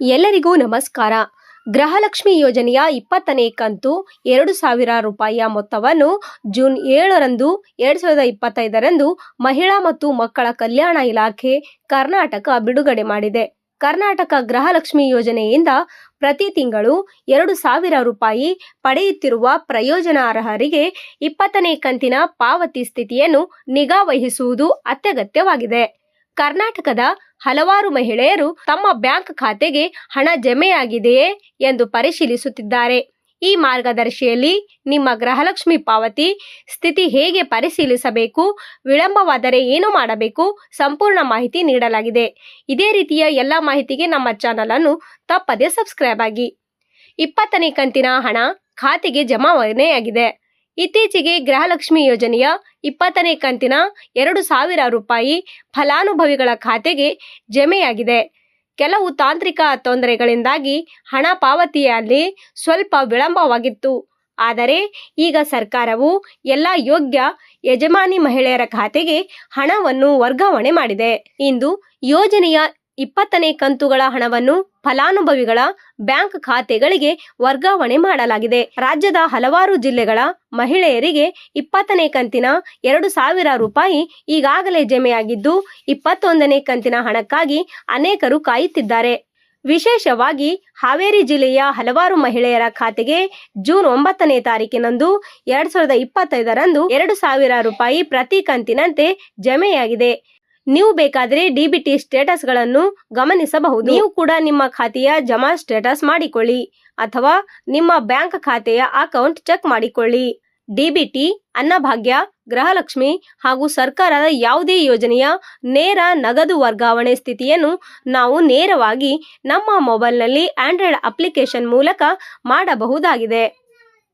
ಎಲ್ಲರಿಗೂ ನಮಸ್ಕಾರ. ಗೃಹಲಕ್ಷ್ಮಿ ಯೋಜನೆಯ ಇಪ್ಪತ್ತನೇ ಕಂತು ಎರಡು ಸಾವಿರ ರೂಪಾಯಿಯ ಮೊತ್ತವನ್ನು ಜೂನ್ ಏಳರಂದು, ಎರಡು ಸಾವಿರದ ಇಪ್ಪತ್ತೈದರಂದು ಮಹಿಳಾ ಮತ್ತು ಮಕ್ಕಳ ಕಲ್ಯಾಣ ಇಲಾಖೆ ಕರ್ನಾಟಕ ಬಿಡುಗಡೆ ಮಾಡಿದೆ. ಕರ್ನಾಟಕ ಗೃಹಲಕ್ಷ್ಮಿ ಯೋಜನೆಯಿಂದ ಪ್ರತಿ ತಿಂಗಳು ಎರಡು ಸಾವಿರ ರೂಪಾಯಿ ಪಡೆಯುತ್ತಿರುವ ಪ್ರಯೋಜನಾರ್ಹರಿಗೆ ಇಪ್ಪತ್ತನೇ ಕಂತಿನ ಪಾವತಿ ಸ್ಥಿತಿಯನ್ನು ನಿಗಾ ವಹಿಸುವುದು ಅತ್ಯಗತ್ಯವಾಗಿದೆ. ಕರ್ನಾಟಕದ ಹಲವಾರು ಮಹಿಳೆಯರು ತಮ್ಮ ಬ್ಯಾಂಕ್ ಖಾತೆಗೆ ಹಣ ಜಮೆಯಾಗಿದೆಯೇ ಎಂದು ಪರಿಶೀಲಿಸುತ್ತಿದ್ದಾರೆ. ಈ ಮಾರ್ಗದರ್ಶಿಯಲ್ಲಿ ನಿಮ್ಮ ಗೃಹಲಕ್ಷ್ಮಿ ಪಾವತಿ ಸ್ಥಿತಿ ಹೇಗೆ ಪರಿಶೀಲಿಸಬೇಕು, ವಿಳಂಬವಾದರೆ ಏನು ಮಾಡಬೇಕು ಸಂಪೂರ್ಣ ಮಾಹಿತಿ ನೀಡಲಾಗಿದೆ. ಇದೇ ರೀತಿಯ ಎಲ್ಲ ಮಾಹಿತಿಗೆ ನಮ್ಮ ಚಾನಲ್ ಅನ್ನು ತಪ್ಪದೆ ಸಬ್ಸ್ಕ್ರೈಬ್ ಆಗಿ. ಇಪ್ಪತ್ತನೇ ಕಂತಿನ ಹಣ ಖಾತೆಗೆ ಜಮಾವಣೆಯಾಗಿದೆ. ಇತ್ತೀಚೆಗೆ ಗೃಹಲಕ್ಷ್ಮಿ ಯೋಜನೆಯ ಇಪ್ಪತ್ತನೇ ಕಂತಿನ ಎರಡು ಸಾವಿರ ರೂಪಾಯಿ ಫಲಾನುಭವಿಗಳ ಖಾತೆಗೆ ಜಮೆಯಾಗಿದೆ. ಕೆಲವು ತಾಂತ್ರಿಕ ತೊಂದರೆಗಳಿಂದಾಗಿ ಹಣ ಪಾವತಿಯಲ್ಲಿ ಸ್ವಲ್ಪ ವಿಳಂಬವಾಗಿತ್ತು. ಆದರೆ ಈಗ ಸರ್ಕಾರವು ಎಲ್ಲ ಯೋಗ್ಯ ಯಜಮಾನಿ ಮಹಿಳೆಯರ ಖಾತೆಗೆ ಹಣವನ್ನು ವರ್ಗಾವಣೆ ಮಾಡಿದೆ. ಇಂದು ಯೋಜನೆಯ ಇಪ್ಪತ್ತನೇ ಕಂತುಗಳ ಹಣವನ್ನು ಫಲಾನುಭವಿಗಳ ಬ್ಯಾಂಕ್ ಖಾತೆಗಳಿಗೆ ವರ್ಗಾವಣೆ ಮಾಡಲಾಗಿದೆ. ರಾಜ್ಯದ ಹಲವಾರು ಜಿಲ್ಲೆಗಳ ಮಹಿಳೆಯರಿಗೆ ಇಪ್ಪತ್ತನೇ ಕಂತಿನ ಎರಡು ಸಾವಿರ ರೂಪಾಯಿ ಈಗಾಗಲೇ ಜಮೆಯಾಗಿದ್ದು, ಇಪ್ಪತ್ತೊಂದನೇ ಕಂತಿನ ಹಣಕ್ಕಾಗಿ ಅನೇಕರು ಕಾಯುತ್ತಿದ್ದಾರೆ. ವಿಶೇಷವಾಗಿ ಹಾವೇರಿ ಜಿಲ್ಲೆಯ ಹಲವಾರು ಮಹಿಳೆಯರ ಖಾತೆಗೆ ಜೂನ್ ಒಂಬತ್ತನೇ ತಾರೀಕಿನಂದು ಎರಡ್ ಸಾವಿರದ ಇಪ್ಪತ್ತೈದರಂದು ಎರಡು ಸಾವಿರ ರೂಪಾಯಿ ಪ್ರತಿ ಕಂತಿನಂತೆ ಜಮೆಯಾಗಿದೆ. ನೀವು ಬೇಕಾದರೆ ಡಿಬಿಟಿ ಸ್ಟೇಟಸ್ಗಳನ್ನು ಗಮನಿಸಬಹುದು. ನೀವು ಕೂಡ ನಿಮ್ಮ ಖಾತೆಯ ಜಮಾ ಸ್ಟೇಟಸ್ ಮಾಡಿಕೊಳ್ಳಿ ಅಥವಾ ನಿಮ್ಮ ಬ್ಯಾಂಕ್ ಖಾತೆಯ ಅಕೌಂಟ್ ಚೆಕ್ ಮಾಡಿಕೊಳ್ಳಿ. ಡಿಬಿಟಿ ಅನ್ನಭಾಗ್ಯ, ಗೃಹಲಕ್ಷ್ಮಿ ಹಾಗೂ ಸರ್ಕಾರದ ಯಾವುದೇ ಯೋಜನೆಯ ನೇರ ನಗದು ವರ್ಗಾವಣೆ ಸ್ಥಿತಿಯನ್ನು ನಾವು ನೇರವಾಗಿ ನಮ್ಮ ಮೊಬೈಲ್ನಲ್ಲಿ ಆಂಡ್ರಾಯ್ಡ್ ಅಪ್ಲಿಕೇಶನ್ ಮೂಲಕ ಮಾಡಬಹುದಾಗಿದೆ.